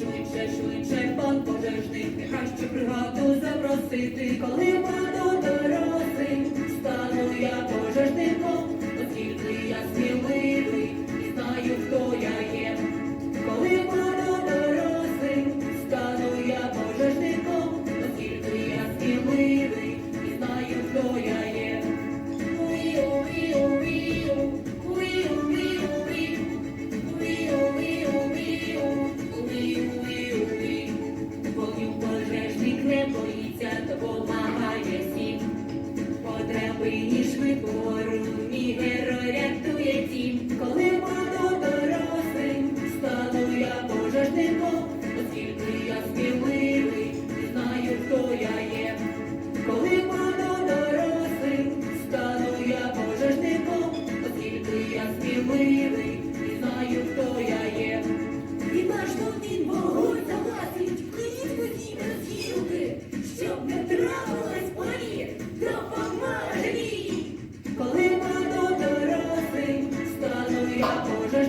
Швидше, швидше, пан пожежник, нехай ще бригаду запросити, коли. боїться, допомагає всім, ні швидкору, мій герой рятує тім, коли буду дорослим, стану я пожежником, оскільки я сміливий, знаю, хто я є. Коли буду дорослим, стану я пожежником, оскільки я сміливий. щоб не трапилась полі, допомоги, коли буду дорослим, стану я Боже.